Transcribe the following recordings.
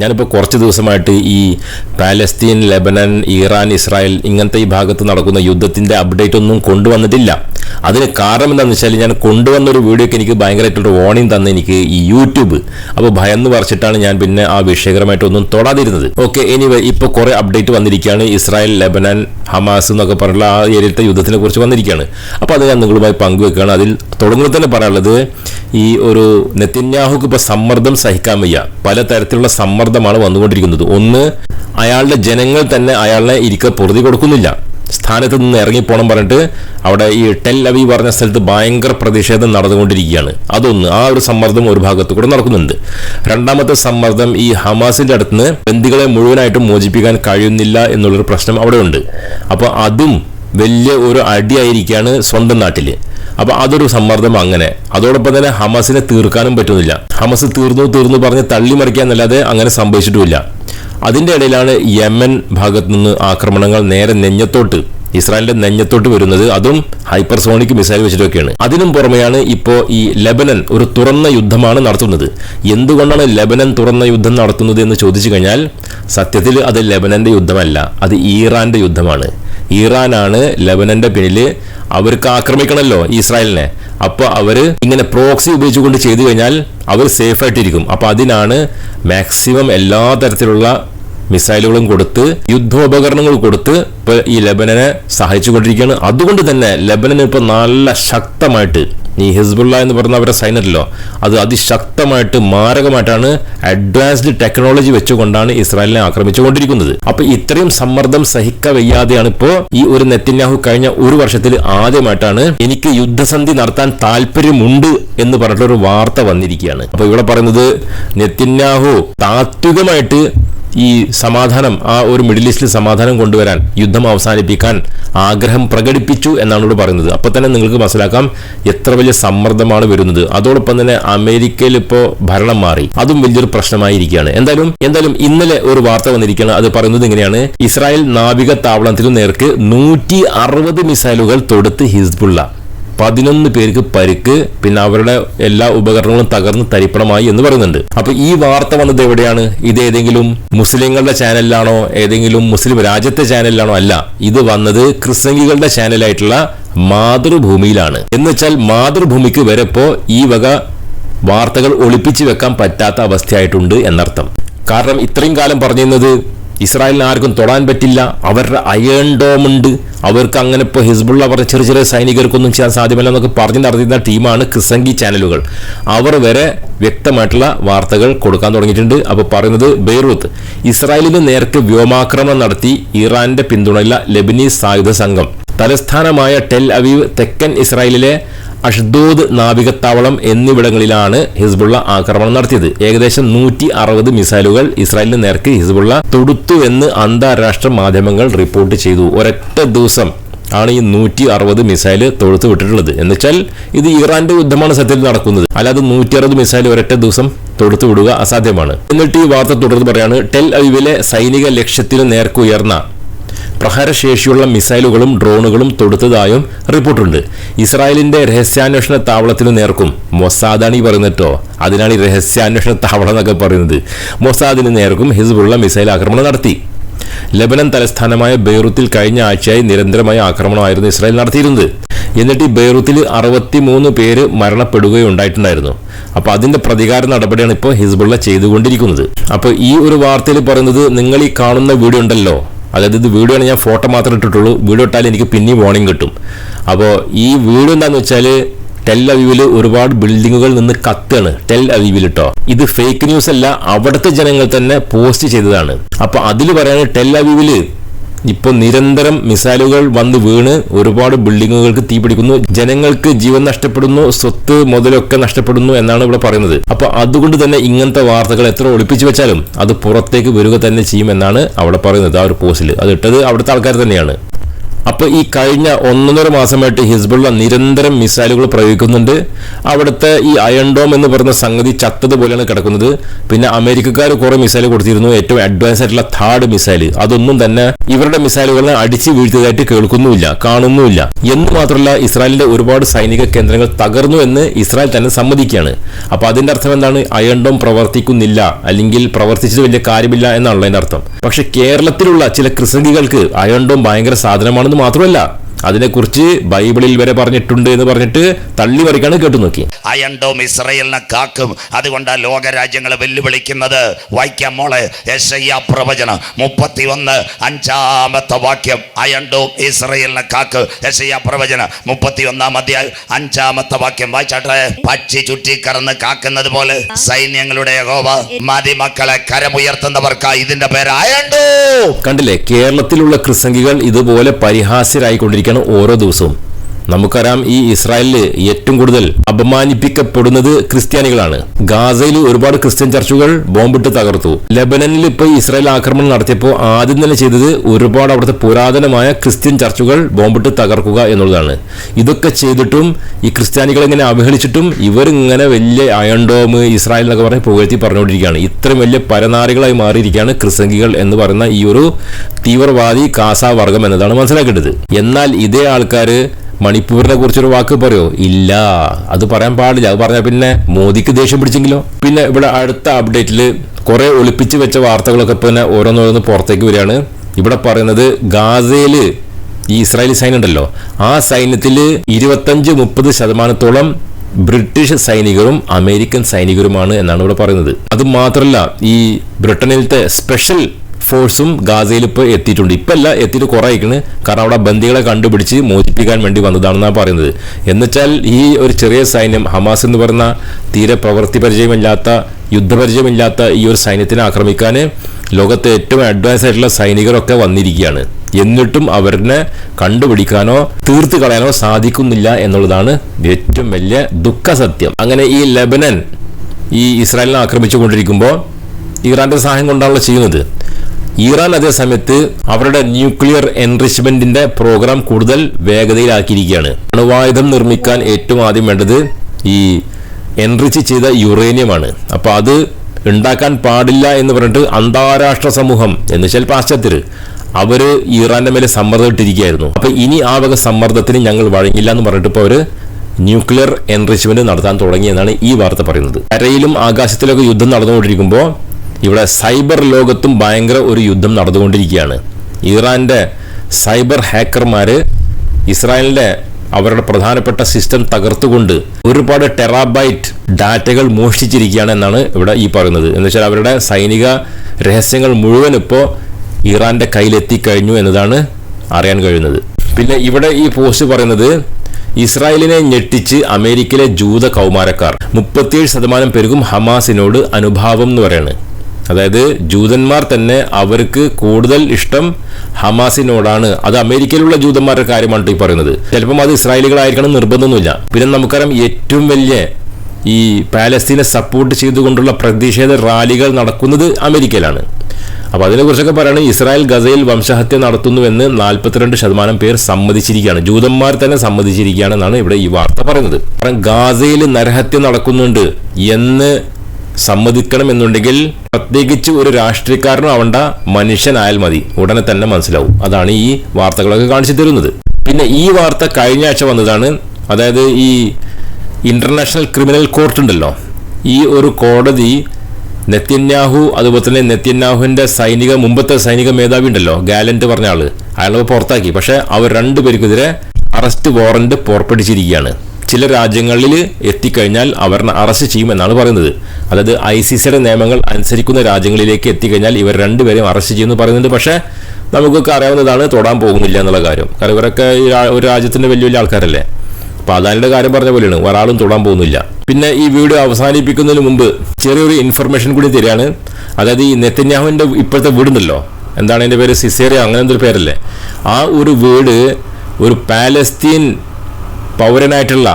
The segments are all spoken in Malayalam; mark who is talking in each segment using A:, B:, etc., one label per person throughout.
A: ഞാനിപ്പോൾ കുറച്ച് ദിവസമായിട്ട് ഈ പാലസ്തീൻ ലെബനൻ ഇറാൻ ഇസ്രായേൽ ഇങ്ങനത്തെ ഈ ഭാഗത്ത് നടക്കുന്ന യുദ്ധത്തിന്റെ അപ്ഡേറ്റ് ഒന്നും കൊണ്ടുവന്നിട്ടില്ല. അതിന് കാരണം എന്താണെന്ന് വെച്ചാൽ ഞാൻ കൊണ്ടുവന്നൊരു വീഡിയോക്ക് എനിക്ക് ഭയങ്കരമായിട്ടൊരു വാർണിംഗ് തന്ന എനിക്ക് ഈ യൂട്യൂബ്. അപ്പോൾ ഭയന്ന് പറിച്ചിട്ടാണ് ഞാൻ പിന്നെ ആ വിഷയകരമായിട്ടൊന്നും തൊടാതിരുന്നത്. ഓക്കെ എനിവേ ഇപ്പോൾ കുറേ അപ്ഡേറ്റ് വന്നിരിക്കുകയാണ്. ഇസ്രായേൽ ലെബനൻ ഹമാസ് എന്നൊക്കെ പറഞ്ഞുള്ള ആ ഏരിയത്തെ യുദ്ധത്തിനെ കുറിച്ച് വന്നിരിക്കുകയാണ്. അപ്പോൾ അത് ഞാൻ നിങ്ങളുമായി പങ്കുവെക്കുകയാണ്. അതിൽ തുടങ്ങുന്നത് തന്നെ പറയാനുള്ളത് ഈ ഒരു നെത്തിന്യാഹുക്ക് ഇപ്പോൾ സമ്മർദ്ദം സഹിക്കാൻ വയ്യ. പലതരത്തിലുള്ള സമ്മർദ്ദമാണ് വന്നുകൊണ്ടിരിക്കുന്നത്. ഒന്ന് അയാളുടെ ജനങ്ങൾ തന്നെ അയാളെ ഇരിക്ക പൊറുതി കൊടുക്കുന്നില്ല. സ്ഥാനത്ത് നിന്ന് ഇറങ്ങിപ്പോണം പറഞ്ഞിട്ട് അവിടെ ഈ ടെൽ അവി പറഞ്ഞ സ്ഥലത്ത് ഭയങ്കര പ്രതിഷേധം നടന്നുകൊണ്ടിരിക്കുകയാണ്. അതൊന്ന് ആ ഒരു സമ്മർദ്ദം ഒരു ഭാഗത്തു കൂടെ നടക്കുന്നുണ്ട്. രണ്ടാമത്തെ സമ്മർദ്ദം ഈ ഹമാസിന്റെ അടുത്ത് ബന്ദികളെ മുഴുവനായിട്ടും മോചിപ്പിക്കാൻ കഴിയുന്നില്ല എന്നുള്ളൊരു പ്രശ്നം അവിടെ ഉണ്ട് അപ്പോൾ അതും വലിയ ഒരു അടിയായിരിക്കുകയാണ് സ്വന്തം നാട്ടിൽ അപ്പൊ അതൊരു സമ്മർദ്ദം അങ്ങനെ. അതോടൊപ്പം തന്നെ ഹമസിനെ തീർക്കാനും പറ്റുന്നില്ല. ഹമസ് തീർന്നു തീർന്നു പറഞ്ഞ് തള്ളിമറിക്കാന്നല്ലാതെ അങ്ങനെ സംഭവിച്ചിട്ടുമില്ല. അതിന്റെ ഇടയിലാണ് യമൻ ഭാഗത്തു നിന്ന് ആക്രമണങ്ങൾ നേരെ നെഞ്ഞത്തോട്ട് ഇസ്രായേലിന്റെ നെഞ്ഞത്തോട്ട് വരുന്നത്. അതും ഹൈപ്പർസോണിക് മിസൈൽ വെച്ചിട്ടൊക്കെയാണ്. അതിനും പുറമെയാണ് ഇപ്പോൾ ഈ ലെബനൻ ഒരു തുറന്ന യുദ്ധമാണ് നടത്തുന്നത്. എന്തുകൊണ്ടാണ് ലെബനൻ തുറന്ന യുദ്ധം നടത്തുന്നത് എന്ന് ചോദിച്ചു കഴിഞ്ഞാൽ സത്യത്തിൽ അത് ലെബനന്റെ യുദ്ധമല്ല അത് ഈറാന്റെ യുദ്ധമാണ്. ഇറാനാണ് ലെബനന്റെ പിന്നിൽ അവർക്ക് ആക്രമിക്കണമല്ലോ ഇസ്രായേലിനെ. അപ്പോൾ അവർ ഇങ്ങനെ പ്രോക്സി ഉപയോഗിച്ചുകൊണ്ട് ചെയ്തു കഴിഞ്ഞാൽ അവർ സേഫ് ആയിട്ടിരിക്കും. അപ്പോൾ അതിനാണ് മാക്സിമം എല്ലാ തരത്തിലുള്ള മിസൈലുകളും കൊടുത്ത് യുദ്ധോപകരണങ്ങൾ കൊടുത്ത് ഇപ്പൊ ഈ ലെബനനെ സഹായിച്ചുകൊണ്ടിരിക്കുകയാണ്. അതുകൊണ്ട് തന്നെ ലെബനൻ ഇപ്പൊ നല്ല ശക്തമായിട്ട് ഈ ഹിസ്ബുള്ള എന്ന് പറഞ്ഞ അവരുടെ സൈനറിലോ അത് അതിശക്തമായിട്ട് മാരകമായിട്ടാണ് അഡ്വാൻസ്ഡ് ടെക്നോളജി വെച്ചുകൊണ്ടാണ് ഇസ്രായേലിനെ ആക്രമിച്ചുകൊണ്ടിരിക്കുന്നത്. അപ്പൊ ഇത്രയും സമ്മർദ്ദം സഹിക്ക വയ്യാതെയാണ് ഇപ്പോ ഈ ഒരു നെത്തിന്യാഹു കഴിഞ്ഞ ഒരു വർഷത്തിൽ ആദ്യമായിട്ടാണ് എനിക്ക് യുദ്ധസന്ധി നടത്താൻ താല്പര്യമുണ്ട് എന്ന് പറഞ്ഞിട്ടൊരു വാർത്ത വന്നിരിക്കുകയാണ്. അപ്പൊ ഇവിടെ പറയുന്നത് നെത്തിന്യാഹു താത്വികമായിട്ട് ഈ സമാധാനം ആ ഒരു മിഡിൽ ഈസ്റ്റിൽ സമാധാനം കൊണ്ടുവരാൻ യുദ്ധം അവസാനിപ്പിക്കാൻ ആഗ്രഹം പ്രകടിപ്പിച്ചു എന്നാണ് ഇവിടെ പറയുന്നത്. അപ്പോൾ തന്നെ നിങ്ങൾക്ക് മനസ്സിലാക്കാം എത്ര വലിയ സമ്മർദ്ദമാണ് വരുന്നത്. അതോടൊപ്പം തന്നെ അമേരിക്കയിൽ ഇപ്പോൾ ഭരണം മാറി. അതും വലിയൊരു പ്രശ്നമായിരിക്കുകയാണ്. എന്തായാലും എന്തായാലും ഇന്നലെ ഒരു വാർത്ത വന്നിരിക്കുകയാണ്. അത് പറയുന്നത് ഇങ്ങനെയാണ്. ഇസ്രായേൽ നാവിക താവളത്തിനു നേർക്ക് നൂറ്റി മിസൈലുകൾ തൊടുത്ത് ഹിസ്ബുള്ള പതിനൊന്ന് പേർക്ക് പരിക്ക് പിന്നെ അവരുടെ എല്ലാ ഉപകരണങ്ങളും തകർന്ന് തരിപ്പണമായി എന്ന് പറയുന്നുണ്ട്. അപ്പൊ ഈ വാർത്ത വന്നത് എവിടെയാണ്? ഇത് ഏതെങ്കിലും മുസ്ലിങ്ങളുടെ ചാനലിലാണോ? ഏതെങ്കിലും മുസ്ലിം രാജ്യത്തെ ചാനലിലാണോ? അല്ല. ഇത് വന്നത് ക്രിസ്ത്യാനികളുടെ ചാനലായിട്ടുള്ള മാതൃഭൂമിയിലാണ്. എന്ന് വെച്ചാൽ മാതൃഭൂമിക്ക് വരെപ്പോ ഈ വക വാർത്തകൾ ഒളിപ്പിച്ചു വെക്കാൻ പറ്റാത്ത അവസ്ഥയായിട്ടുണ്ട് എന്നർത്ഥം. കാരണം ഇത്രയും കാലം പറഞ്ഞിരുന്നത് ഇസ്രായേലിന് ആർക്കും തൊടാൻ പറ്റില്ല. അവരുടെ അയേൺ ഡോം ഉണ്ട്. അവർക്ക് അങ്ങനെ ഇപ്പോൾ ഹിസ്ബുള്ള പറഞ്ഞ ചെറിയ ചെറിയ സൈനികർക്കൊന്നും ചെയ്യാൻ സാധ്യമല്ല എന്നൊക്കെ പറഞ്ഞ് നടത്തിയിരുന്ന ടീമാണ് ക്രിസംഗി ചാനലുകൾ. അവർ വരെ വ്യക്തമായിട്ടുള്ള വാർത്തകൾ കൊടുക്കാൻ തുടങ്ങിയിട്ടുണ്ട്. അപ്പോൾ പറയുന്നത് ബെയ്റൂത്ത്. ഇസ്രായേലിന് നേർക്ക് വ്യോമാക്രമണം നടത്തി ഇറാന്റെ പിന്തുണയുള്ള ലെബനീസ് സായുധ സംഘം. തലസ്ഥാനമായ ടെൽ അവീവ് തെക്കൻ ഇസ്രായേലിലെ അഷ്ദൂദ് നാവികത്താവളം എന്നിവിടങ്ങളിലാണ് ഹിസ്ബുള്ള ആക്രമണം നടത്തിയത്. ഏകദേശം നൂറ്റി അറുപത് മിസൈലുകൾ ഇസ്രായേലിന് നേർക്ക് ഹിസ്ബുള്ള തൊടുത്തുവെന്ന് അന്താരാഷ്ട്ര മാധ്യമങ്ങൾ റിപ്പോർട്ട് ചെയ്തു. ഒരൊറ്റ ദിവസം ആണ് ഈ നൂറ്റി അറുപത് മിസൈൽ തൊഴുത്ത് വിട്ടിട്ടുള്ളത്. എന്നുവെച്ചാൽ ഇത് ഇറാന്റെ യുദ്ധമാണ് സത്യത്തിൽ നടക്കുന്നത്. അല്ലാതെ നൂറ്റി അറുപത് മിസൈൽ ഒരൊറ്റ ദിവസം തൊടുത്തു വിടുക അസാധ്യമാണ്. എന്നിട്ട് ഈ വാർത്ത തുടർന്ന് പറയാണ് ടെൽ അവീവിലെ സൈനിക ലക്ഷ്യത്തിന് നേർക്കുയർന്ന പ്രഹരശേഷിയുള്ള മിസൈലുകളും ഡ്രോണുകളും തൊടുത്തതായും റിപ്പോർട്ടുണ്ട്. ഇസ്രായേലിന്റെ രഹസ്യാന്വേഷണ താവളത്തിന് നേർക്കും. മൊസാദാണ് ഈ പറയുന്നിട്ടോ അതിനാണ് ഈ രഹസ്യാന്വേഷണ താവളം എന്നൊക്കെ പറയുന്നത്. മൊസാദിന് നേർക്കും ഹിസ്ബുള്ള മിസൈൽ ആക്രമണം നടത്തി. ലബനൻ തലസ്ഥാനമായ ബെയ്റൂത്തിൽ കഴിഞ്ഞ ആഴ്ചയായി നിരന്തരമായ ആക്രമണമായിരുന്നു ഇസ്രായേൽ നടത്തിയിരുന്നത്. എന്നിട്ട് ഈ ബെയ്റൂത്തിൽ അറുപത്തിമൂന്ന് പേര് മരണപ്പെടുകയുണ്ടായിട്ടുണ്ടായിരുന്നു. അപ്പോൾ അതിന്റെ പ്രതികാര നടപടിയാണ് ഇപ്പോൾ ഹിസ്ബുള്ള ചെയ്തുകൊണ്ടിരിക്കുന്നത്. അപ്പോൾ ഈ ഒരു വാർത്തയിൽ പറയുന്നത് നിങ്ങൾ ഈ കാണുന്ന വീഡിയോ ഉണ്ടല്ലോ. അതായത് ഇത് വീഡിയോ ആണ് ഞാൻ ഫോട്ടോ മാത്രം ഇട്ടിട്ടുള്ളൂ. വീഡിയോ ഇട്ടാൽ എനിക്ക് പിന്നെയും വാർണിംഗ് കിട്ടും. അപ്പോൾ ഈ വീഡിയോ എന്താണെന്ന് വെച്ചാൽ ടെൽ അവീവിൽ ഒരുപാട് ബിൽഡിങ്ങുകൾ നിന്ന് കത്താണ്. ടെൽ അവീവിൽ കേട്ടോ ഇത് ഫേക്ക് ന്യൂസ് അല്ല അവിടുത്തെ ജനങ്ങൾ തന്നെ പോസ്റ്റ് ചെയ്തതാണ്. അപ്പോൾ അതിൽ പറയുന്നത് ടെൽ അവീവിൽ ഇപ്പോൾ നിരന്തരം മിസൈലുകൾ വന്ന് വീണ് ഒരുപാട് ബിൽഡിങ്ങുകൾക്ക് തീപിടിക്കുന്നു ജനങ്ങൾക്ക് ജീവൻ നഷ്ടപ്പെടുന്നു സ്വത്ത് മുതലൊക്കെ നഷ്ടപ്പെടുന്നു എന്നാണ് ഇവിടെ പറയുന്നത്. അപ്പോൾ അതുകൊണ്ട് തന്നെ ഇങ്ങനത്തെ വാർത്തകൾ എത്ര ഒളിപ്പിച്ചു വെച്ചാലും അത് പുറത്തേക്ക് വരിക തന്നെ ചെയ്യുമെന്നാണ് അവിടെ പറയുന്നത് ആ ഒരു പോസ്റ്റിൽ അത് ഇട്ടത് അവിടുത്തെ ആൾക്കാർ തന്നെയാണ്. അപ്പോൾ ഈ കഴിഞ്ഞ ഒന്നൊന്നര മാസമായിട്ട് ഹിസ്ബുള്ള നിരന്തരം മിസൈലുകൾ പ്രയോഗിക്കുന്നുണ്ട്. അവിടുത്തെ ഈ അയൺ ഡോം എന്ന് പറയുന്ന സംഗതി ചത്തതുപോലെയാണ് കിടക്കുന്നത്. പിന്നെ അമേരിക്കക്കാർ കുറേ മിസൈൽ കൊടുത്തിരുന്നു. ഏറ്റവും അഡ്വാൻസ് ആയിട്ടുള്ള താഡ് മിസൈൽ അതൊന്നും തന്നെ ഇവരുടെ മിസൈലുകളെ അടിച്ചു വീഴ്ത്തിയതായിട്ട് കേൾക്കുന്നുമില്ല കാണുന്നുമില്ല. എന്ന് മാത്രമല്ല ഇസ്രായേലിന്റെ ഒരുപാട് സൈനിക കേന്ദ്രങ്ങൾ തകർന്നു എന്ന് ഇസ്രായേൽ തന്നെ സമ്മതിക്കുകയാണ്. അപ്പോൾ അതിന്റെ അർത്ഥം എന്താണ്? അയൺ ഡോം പ്രവർത്തിക്കുന്നില്ല അല്ലെങ്കിൽ പ്രവർത്തിച്ചത് വലിയ കാര്യമില്ല എന്നാണല്ലോ അതിന്റെ അർത്ഥം. പക്ഷെ കേരളത്തിലുള്ള ചില ക്രിസംഗികൾക്ക് അയൺ ഡോം ഭയങ്കര സാധനമാണെന്ന് മാത്രമല്ല അതിനെക്കുറിച്ച് ബൈബിളിൽ വരെ പറഞ്ഞിട്ടുണ്ട് എന്ന് പറഞ്ഞിട്ട് തള്ളി മറിക്കാണ് കേട്ടു നോക്കി.
B: അയണ്ടോം ഇസ്രയേലിനെ കാക്കും. അതുകൊണ്ട് ലോകരാജ്യങ്ങളെ വെല്ലുവിളിക്കുന്നത്. വായിക്കാം മോളെ യശയ്യ പ്രവചനം മുപ്പത്തി ഒന്ന് അഞ്ചാമത്തെ വാക്യം. അയണ്ടോം ഇസ്രയേലിനെ കാക്ക്. യശയ്യ പ്രവചനം മുപ്പത്തി ഒന്നാം അധ്യായം അഞ്ചാമത്തെ വാക്യം. വായിച്ചാട്ടെ. പക്ഷി ചുറ്റി കറന്ന് കാക്കുന്നത് പോലെ സൈന്യങ്ങളുടെ യഹോവ മതിമക്കളെ കരമുയർത്തുന്നവർക്ക് ഇതിന്റെ പേര് അയണ്ടോ
A: കണ്ടില്ലേ? കേരളത്തിലുള്ള ക്രിസംഗികൾ ഇതുപോലെ പരിഹാസ്യരായിക്കൊണ്ടിരിക്കുകയാണ് ഓരോ ദിവസവും. നമുക്കറിയാം ഈ ഇസ്രായേലിൽ ഏറ്റവും കൂടുതൽ അപമാനിപ്പിക്കപ്പെടുന്നത് ക്രിസ്ത്യാനികളാണ്. ഗാസയിൽ ഒരുപാട് ക്രിസ്ത്യൻ ചർച്ചുകൾ ബോംബിട്ട് തകർത്തു. ലെബനനിൽ ഇപ്പോൾ ഇസ്രായേൽ ആക്രമണം നടത്തിയപ്പോൾ ആദ്യം തന്നെ ചെയ്തത് ഒരുപാട് അവിടുത്തെ പുരാതനമായ ക്രിസ്ത്യൻ ചർച്ചുകൾ ബോംബിട്ട് തകർക്കുക എന്നുള്ളതാണ്. ഇതൊക്കെ ചെയ്തിട്ടും ഈ ക്രിസ്ത്യാനികളെ ഇങ്ങനെ അവഹേളിച്ചിട്ടും ഇവരിങ്ങനെ വലിയ അയൺഡോം ഇസ്രായേൽ എന്നൊക്കെ പറഞ്ഞ് പുകഴ്ത്തി പറഞ്ഞുകൊണ്ടിരിക്കുകയാണ്. ഇത്രയും വലിയ പരനാറികളായി മാറിയിരിക്കുകയാണ് ക്രിസംഗികൾ എന്ന് പറയുന്ന ഈ ഒരു തീവ്രവാദി കാസ വർഗം എന്നതാണ് മനസ്സിലാക്കേണ്ടത്. എന്നാൽ ഇതേ ആൾക്കാർ മണിപ്പൂരിനെ കുറിച്ചൊരു വാക്ക് പറയോ? ഇല്ല. അത് പറയാൻ പാടില്ല. അത് പറഞ്ഞാൽ പിന്നെ മോദിക്ക് ദേഷ്യം പിടിച്ചെങ്കിലോ? പിന്നെ ഇവിടെ അടുത്ത അപ്ഡേറ്റിൽ കുറെ ഒളിപ്പിച്ച് വെച്ച വാർത്തകളൊക്കെ പിന്നെ ഓരോന്നോരോന്ന് പുറത്തേക്ക് വരികയാണ്. ഇവിടെ പറയുന്നത് ഗാസയിൽ ഈ ഇസ്രായേലി സൈന്യം ഉണ്ടല്ലോ. ആ സൈന്യത്തിൽ ഇരുപത്തഞ്ച് മുപ്പത് ശതമാനത്തോളം ബ്രിട്ടീഷ് സൈനികരും അമേരിക്കൻ സൈനികരുമാണ് എന്നാണ് ഇവിടെ പറയുന്നത്. അത് മാത്രമല്ല ഈ ബ്രിട്ടനിലത്തെ സ്പെഷ്യൽ ഫോഴ്സും ഗാസയിൽ ഇപ്പോൾ എത്തിയിട്ടുണ്ട്. ഇപ്പം അല്ല എത്തിയിട്ട് കുറേ കാരണം അവിടെ ബന്ദികളെ കണ്ടുപിടിച്ച് മോചിപ്പിക്കാൻ വേണ്ടി വന്നതാണെന്നാണ് പറയുന്നത്. എന്നുവെച്ചാൽ ഈ ഒരു ചെറിയ സൈന്യം ഹമാസ് എന്ന് പറയുന്ന തീരെ പ്രവൃത്തി പരിചയമില്ലാത്ത യുദ്ധപരിചയമില്ലാത്ത ഈ ഒരു സൈന്യത്തിനെ ആക്രമിക്കാൻ ലോകത്തെ ഏറ്റവും അഡ്വാൻസ് ആയിട്ടുള്ള സൈനികരൊക്കെ വന്നിരിക്കുകയാണ്. എന്നിട്ടും അവരിനെ കണ്ടുപിടിക്കാനോ തീർത്തു കളയാനോ സാധിക്കുന്നില്ല എന്നുള്ളതാണ് ഏറ്റവും വലിയ ദുഃഖസത്യം അങ്ങനെ ഈ ലെബനൻ ഈ ഇസ്രായേലിനെ ആക്രമിച്ചുകൊണ്ടിരിക്കുമ്പോൾ ഇറാന്റെ സഹായം കൊണ്ടാണല്ലോ ചെയ്യുന്നത്. ഇറാൻ അതേസമയത്ത് അവരുടെ ന്യൂക്ലിയർ എൻറിച്ച്മെന്റിന്റെ പ്രോഗ്രാം കൂടുതൽ വേഗതയിലാക്കിയിരിക്കുകയാണ്. അണുവായുധം നിർമ്മിക്കാൻ ഏറ്റവും ആദ്യം വേണ്ടത് ഈ എൻറിച്ച് ചെയ്ത യുറേനിയമാണ്. അപ്പോൾ അത് ഉണ്ടാക്കാൻ പാടില്ല എന്ന് പറഞ്ഞിട്ട് അന്താരാഷ്ട്ര സമൂഹം എന്ന് വെച്ചാൽ പാശ്ചാത്യർ അവർ ഇറാന്റെ മേലെ സമ്മർദ്ദം ഇട്ടിരിക്കുകയായിരുന്നു. അപ്പൊ ഇനി ആ വക സമ്മർദ്ദത്തിന് ഞങ്ങൾ വഴങ്ങില്ല എന്ന് പറഞ്ഞിട്ട് ഇപ്പോൾ അവർ ന്യൂക്ലിയർ എൻറിച്ച്മെന്റ് നടത്താൻ തുടങ്ങിയെന്നാണ് ഈ വാർത്ത പറയുന്നത്. കരയിലും ആകാശത്തിലൊക്കെ യുദ്ധം നടന്നുകൊണ്ടിരിക്കുമ്പോൾ ഇവിടെ സൈബർ ലോകത്തും ഭയങ്കര ഒരു യുദ്ധം നടന്നുകൊണ്ടിരിക്കുകയാണ്. ഇറാന്റെ സൈബർ ഹാക്കർമാർ ഇസ്രായേലിന്റെ അവരുടെ പ്രധാനപ്പെട്ട സിസ്റ്റം തകർത്തുകൊണ്ട് ഒരുപാട് ടെറാബൈറ്റ് ഡാറ്റകൾ മോഷ്ടിച്ചിരിക്കുകയാണ് എന്നാണ് ഇവിടെ ഈ പറയുന്നത്. എന്ന് വെച്ചാൽ അവരുടെ സൈനിക രഹസ്യങ്ങൾ മുഴുവൻ ഇപ്പോൾ ഇറാന്റെ കയ്യിലെത്തിക്കഴിഞ്ഞു എന്നതാണ് അറിയാൻ കഴിയുന്നത്. പിന്നെ ഇവിടെ ഈ പോസ്റ്റ് പറയുന്നത് ഇസ്രായേലിനെ ഞെട്ടിച്ച് അമേരിക്കയിലെ ജൂത കൗമാരക്കാർ. മുപ്പത്തിയേഴ് ശതമാനം പേർക്കും ഹമാസിനോട് അനുഭാവം എന്ന് പറയാണ്. അതായത് ജൂതന്മാർ തന്നെ അവർക്ക് കൂടുതൽ ഇഷ്ടം ഹമാസിനോടാണ്. അത് അമേരിക്കയിലുള്ള ജൂതന്മാരുടെ കാര്യമാണ് ഈ പറയുന്നത്. ചിലപ്പം അത് ഇസ്രായേലികളായിരിക്കണം നിർബന്ധമൊന്നുമില്ല. പിന്നെ നമുക്കറിയാം ഏറ്റവും വലിയ ഈ പാലസ്തീനെ സപ്പോർട്ട് ചെയ്തുകൊണ്ടുള്ള പ്രതിഷേധ റാലികൾ നടക്കുന്നത് അമേരിക്കയിലാണ്. അപ്പോൾ അതിനെക്കുറിച്ചൊക്കെ പറയുകയാണെങ്കിൽ ഇസ്രായേൽ ഗസയിൽ വംശഹത്യ നടത്തുന്നുവെന്ന് നാൽപ്പത്തിരണ്ട് ശതമാനം പേർ സമ്മതിച്ചിരിക്കുകയാണ്. ജൂതന്മാർ തന്നെ സമ്മതിച്ചിരിക്കുകയാണെന്നാണ് ഇവിടെ ഈ വാർത്ത പറയുന്നത്. കാരണം ഗാസയിൽ നരഹത്യ നടക്കുന്നുണ്ട് എന്ന് സമ്മതിക്കണം എന്നുണ്ടെങ്കിൽ പ്രത്യേകിച്ച് ഒരു രാഷ്ട്രീയക്കാരനും ആവണ്ട മനുഷ്യനായാൽ മതി. ഉടനെ തന്നെ മനസ്സിലാവും. അതാണ് ഈ വാർത്തകളൊക്കെ കാണിച്ചു തരുന്നത്. പിന്നെ ഈ വാർത്ത കഴിഞ്ഞ ആഴ്ച വന്നതാണ്. അതായത് ഈ ഇന്റർനാഷണൽ ക്രിമിനൽ കോർട്ട് ഉണ്ടല്ലോ. ഈ ഒരു കോടതി നെത്യന്യാഹു അതുപോലെ തന്നെ നെത്യന്യാഹുവിന്റെ സൈനിക മുമ്പത്തെ സൈനിക മേധാവി ഉണ്ടല്ലോ ഗാലന്റ് പറഞ്ഞ ആൾ. അയാളെ പുറത്താക്കി. പക്ഷെ അവർ രണ്ടുപേർക്കെതിരെ അറസ്റ്റ് വാറന്റ് പുറപ്പെടുവിച്ചിരിക്കുകയാണ്. ചില രാജ്യങ്ങളിൽ എത്തിക്കഴിഞ്ഞാൽ അവരെ അറസ്റ്റ് ചെയ്യുമെന്നാണ് പറയുന്നത്. അതായത് ഐ സി സിയുടെ നിയമങ്ങൾ അനുസരിക്കുന്ന രാജ്യങ്ങളിലേക്ക് എത്തിക്കഴിഞ്ഞാൽ ഇവർ രണ്ടുപേരെയും അറസ്റ്റ് ചെയ്യുമെന്ന് പറയുന്നുണ്ട്. പക്ഷേ നമുക്കൊക്കെ അറിയാവുന്നതാണ് തൊടാൻ പോകുന്നില്ല എന്നുള്ള കാര്യം. കാരണം ഇവരൊക്കെ ഒരു രാജ്യത്തിന്റെ വലിയ വലിയ ആൾക്കാരല്ലേ. അപ്പോൾ അദാനിയുടെ കാര്യം പറഞ്ഞ പോലെയാണ്. ഒരാളും തൊടാൻ പോകുന്നില്ല. പിന്നെ ഈ വീഡിയോ അവസാനിപ്പിക്കുന്നതിന് മുമ്പ് ചെറിയൊരു ഇൻഫർമേഷൻ കൂടി തരികയാണ്. അതായത് ഈ നെത്തന്യാഹുവിന്റെ ഇപ്പോഴത്തെ വീടുണ്ടല്ലോ. എന്താണ് എന്റെ പേര്? സിസേറിയ അങ്ങനെ എന്തൊരു പേരല്ലേ? ആ ഒരു വീട് ഒരു പാലസ്തീൻ പൗരനായിട്ടുള്ള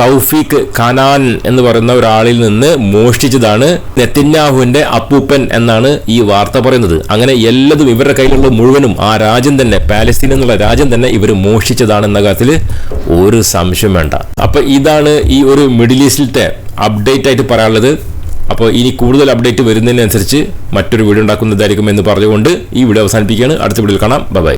A: തൗഫീഖ് ഖാനാൻ എന്ന് പറയുന്ന ഒരാളിൽ നിന്ന് മോഷ്ടിച്ചതാണ് നെത്തിന്യാഹുവിന്റെ അപ്പൂപ്പൻ എന്നാണ് ഈ വാർത്ത പറയുന്നത്. അങ്ങനെ എല്ലതും ഇവരുടെ കയ്യിലുള്ള മുഴുവനും ആ രാജ്യം തന്നെ പാലസ്തീൻ എന്നുള്ള രാജ്യം തന്നെ ഇവർ മോഷ്ടിച്ചതാണെന്ന കാര്യത്തിൽ ഒരു സംശയം വേണ്ട. അപ്പൊ ഇതാണ് ഈ ഒരു മിഡിൽ ഈസ്റ്റിലത്തെ അപ്ഡേറ്റ് ആയിട്ട് പറയാനുള്ളത്. അപ്പോൾ ഇനി കൂടുതൽ അപ്ഡേറ്റ് വരുന്നതിനനുസരിച്ച് മറ്റൊരു വീഡിയോ ഉണ്ടാക്കുന്നതായിരിക്കും എന്ന് പറഞ്ഞുകൊണ്ട് ഈ വീഡിയോ അവസാനിപ്പിക്കുകയാണ്. അടുത്ത വീഡിയോയിൽ കാണാം. ബൈ.